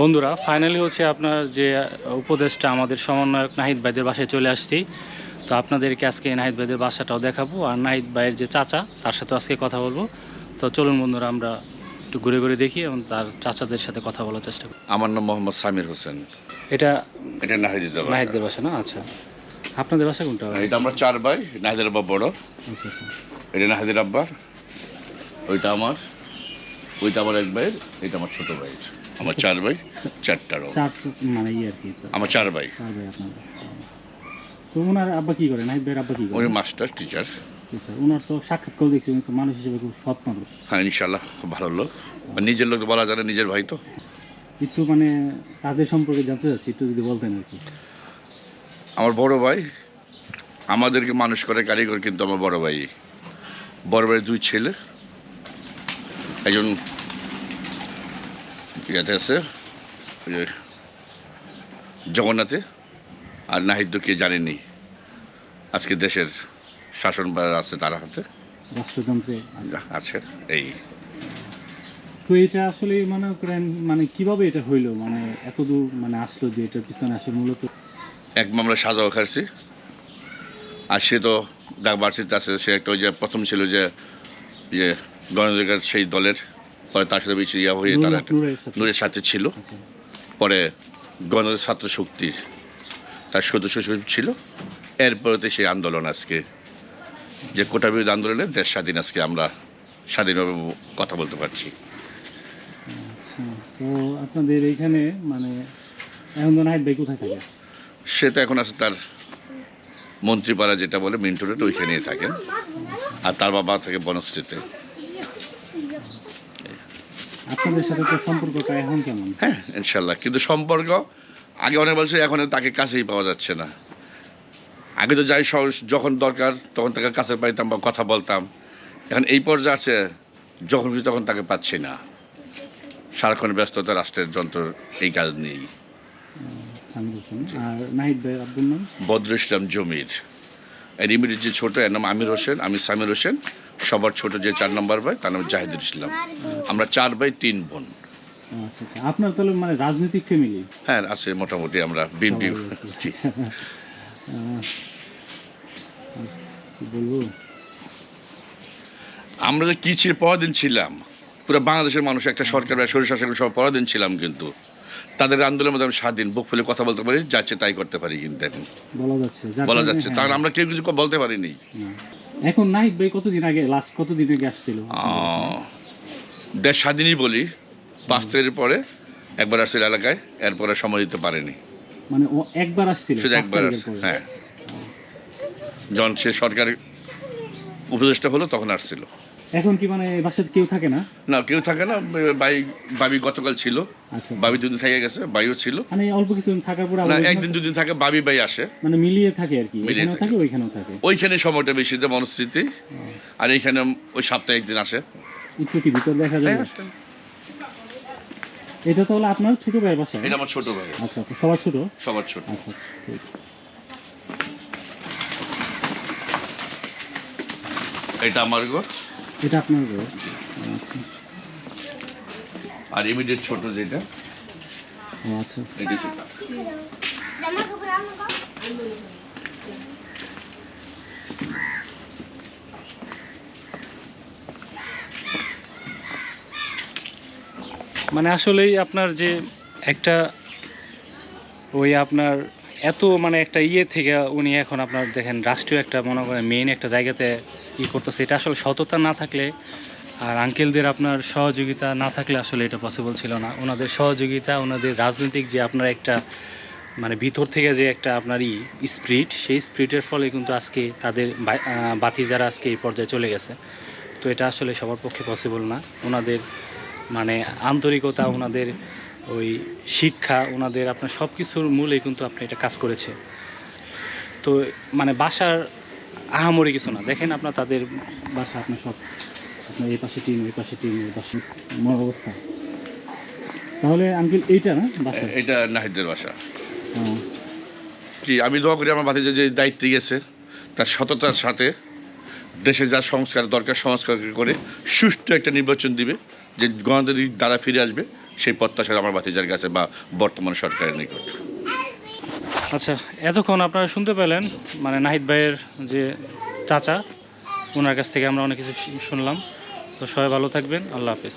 বন্ধুরা ফাইনালি হচ্ছে আপনার যে উপদেশটা আমাদের সমন্বয়ক নাহিদ ভাইদের বাসায় চলে আসছি। তো আপনাদেরকে আজকে নাহিদ ভাইদের বাসাটাও দেখাবো আর নাহিদ ভাইয়ের যে চাচা তার সাথে আজকে কথা বলব। তো চলুন বন্ধুরা আমরা একটু ঘুরে ঘুরে দেখি এবং তার চাচাদের সাথে কথা বলার চেষ্টা করি। আমার নাম মোহাম্মদ সামির হোসেন। এটা এটা নাহিদের বাসা। বাসা না? আচ্ছা। আপনাদের বাসা কোনটা? এটা আমরা চার ভাই নাহিদের আব্বা বড়। আচ্ছা আচ্ছা। এটা নাহিদের আব্বার ওইটা আমার। ওইটা আমার এক ভাইয়ের এটা আমার ছোট ভাইয়ের। আমার চার ভাই চারটারও চার মানে ইয়ে আর কি আমার চার ভাই। চার ভাই তো ওনার আব্বা কি করে? নাহিদ ভাইয়ের আব্বা কি করে? উনি মাস্টার টিচার। স্যার ওনার তো সাক্ষাৎ করে দেখছি উনি তো মানুষ হিসেবে খুব সৎ মানুষ। হ্যাঁ ইনশাল্লাহ খুব ভালো লোক। নিজের লোক তো বলা যায় না, নিজের ভাই তো। একটু মানে তাদের সম্পর্কে জানতে চাচ্ছি একটু যদি বলতেন আর কি। আমার বড় ভাই আমাদেরকে মানুষ করে কারিগর কিন্তু আমার বড় ভাই। বড় ভাইয়ের দুই ছেলে। একজন ইয়াতে আছে জগন্নাথে আর নাহিদ তো কে জানেনি আজকে দেশের শাসন আছে তার হাতে। রাষ্ট্রযন্ত্রে আছে। এই। তো এটা আসলে মনে করেন মানে কীভাবে এটা হইল? মানে এত দূর মানে আসলো যে এটার পিছনে আসলে মূলত? এক মামলা সাজাও খাচ্ছি আর সে তো ডাক বার্ষিতে আছে সে একটা ওই যে প্রথম ছিল যে যে সেই দলের পরে তার সাথে বেশি ইয়া হয়ে তারা। নূরের সাথে। ছিল। আচ্ছা। পরে গণ ছাত্র শক্তির তার সদস্য সচিব ছিল। এরপরেতে সেই আন্দোলন আজকে। যে কোটা বিরোধী আন্দোলনে দেশ স্বাধীন আজকে আমরা স্বাধীনভাবে কথা বলতে পারছি। আচ্ছা তো আপনাদের এইখানে মানে এখন তো ভাই কোথায় থাকে? সে তো এখন আছে তার মন্ত্রীপাড়া যেটা বলে মিন্টু রোড ওইখানেই থাকেন। আর তার বাবা থাকে বনশ্রীতে। আপনাদের সাথে তো সম্পর্কটা এখন কেমন? হ্যাঁ ইনশাল্লাহ। কিন্তু সম্পর্ক আগে অনেক বলছে এখন তাকে কাছেই পাওয়া যাচ্ছে না। আগে তো যাই যখন দরকার তখন তাকে কাছে পাইতাম বা কথা বলতাম। এখন এই পর্যায়ে আছে যখন খুশি তখন তাকে পাচ্ছি না। সারাক্ষণ ব্যস্ততা রাষ্ট্রের যন্ত্র এই কাজ নেই। বদ্র ইসলাম জমির। এর ইমিডিয়েট যে ছোটো এর নাম আমির হোসেন আমি সামির হোসেন। সবার ছোট যে চার নম্বর ভাই তার নাম জাহিদুল ইসলাম। আমরা চার ভাই তিন বোন। আচ্ছা আচ্ছা। আপনার তাহলে মানে রাজনৈতিক ফ্যামিলি হ্যাঁ আছে মোটামুটি আমরা বিএনপি। বলব? আমরা যে কী ছিল পরাধীন ছিলাম। পুরো বাংলাদেশের মানুষ একটা সরকার বা শরীর শাসন সব পরাধীন ছিলাম কিন্তু। তাদের আন্দোলনের মধ্যে আমি স্বাধীন বুক ফুলে কথা বলতে পারি যাচ্ছে তাই করতে পারি কিন্তু এখন। বলা যাচ্ছে বলা যাচ্ছে। হ্যাঁ, তার আমরা কেউ কিছু বলতে পারিনি। এখন নাহিদ ভাই কতদিন আগে লাস্ট কতদিন আগে আসছিল? দেশ স্বাধীনই বলি। পাঁচ তারিখের পরে একবার আসছিল এলাকায় এরপরে সময় দিতে পারেনি। মানে ও একবার আসছিল শুধু একবার হ্যাঁ। যখন সে সরকার উপদেষ্টা হলো তখন আসছিল। এখন কি মানে বাসাতে কেউ থাকে না? না কেউ থাকে না। বাই বাবি গতকাল ছিল। আচ্ছা আচ্ছা। বাবি দুদিন থেকে গেছে বাইও ছিল। মানে অল্প কিছুদিন থাকার পর না একদিন দুদিন থাকে বাবি বাই আসে। মানে মিলিয়ে থাকে আর কি। এখানেও থাকে। ওইখানেও থাকে। ওইখানে সময়টা বেশি দেয় মনস্থিতি। আর এইখানে ওই সপ্তাহে একদিন আসে। একটু কি ভিতর দেখা যায় হ্যাঁ, এটা তো হলো আপনার ছোট ভাইয়ের বাসা? এটা আমার ছোট ভাই আচ্ছা আচ্ছা সবার ছোট? সবার ছোট। আচ্ছা আচ্ছা ঠিক আছে। এটা আমার ঘর। এটা আপনার ঘর। আচ্ছা। আর ইমিডিয়েট ছোট যেটা ও আচ্ছা। এটা সেটা। মানে আসলেই আপনার যে একটা ওই আপনার এত মানে একটা ইয়ে থেকে উনি এখন আপনার দেখেন, রাষ্ট্রীয় একটা মনে করেন মেইন একটা জায়গাতে ই করতেছে। এটা আসলে সততা না থাকলে আর আঙ্কেলদের আপনার সহযোগিতা না থাকলে আসলে এটা পসিবল ছিল না। ওনাদের সহযোগিতা, ওনাদের রাজনৈতিক যে আপনার একটা মানে ভিতর থেকে যে একটা আপনার ই স্পিরিট সেই স্পিরিটের ফলে কিন্তু আজকে তাদের বাতি যারা আজকে এই পর্যায়ে চলে গেছে। তো এটা আসলে সবার পক্ষে পসিবল না। ওনাদের মানে আন্তরিকতা, ওনাদের ওই শিক্ষা ওনাদের আপনার সব কিছুর মূলে কিন্তু আপনি এটা কাজ করেছে। তো মানে বাসার আহামরি কিছু না। দেখেন আপনার তাদের বাসা আপনার সব আপনার এই পাশে টিম ওই পাশে টিম ওই পাশে মর অবস্থা। তাহলে আঙ্কেল এইটা না বাসা? এটা নাহিদের বাসা। কি আমি দোয়া করি আমার বাতিজা যে দায়িত্বে গেছে তার সততার সাথে দেশে যা সংস্কার দরকার সংস্কার করে সুষ্ঠু একটা নির্বাচন দিবে। যে গণতান্ত্রিক দ্বারা ফিরে আসবে, সেই প্রত্যাশা আমার বাতিজার কাছে বা বর্তমান সরকারের নিকট। আচ্ছা এতক্ষণ আপনারা শুনতে পেলেন মানে নাহিদ ভাইয়ের যে চাচা ওনার কাছ থেকে আমরা অনেক কিছু শুনলাম। তো সবাই ভালো থাকবেন, আল্লাহ হাফেজ।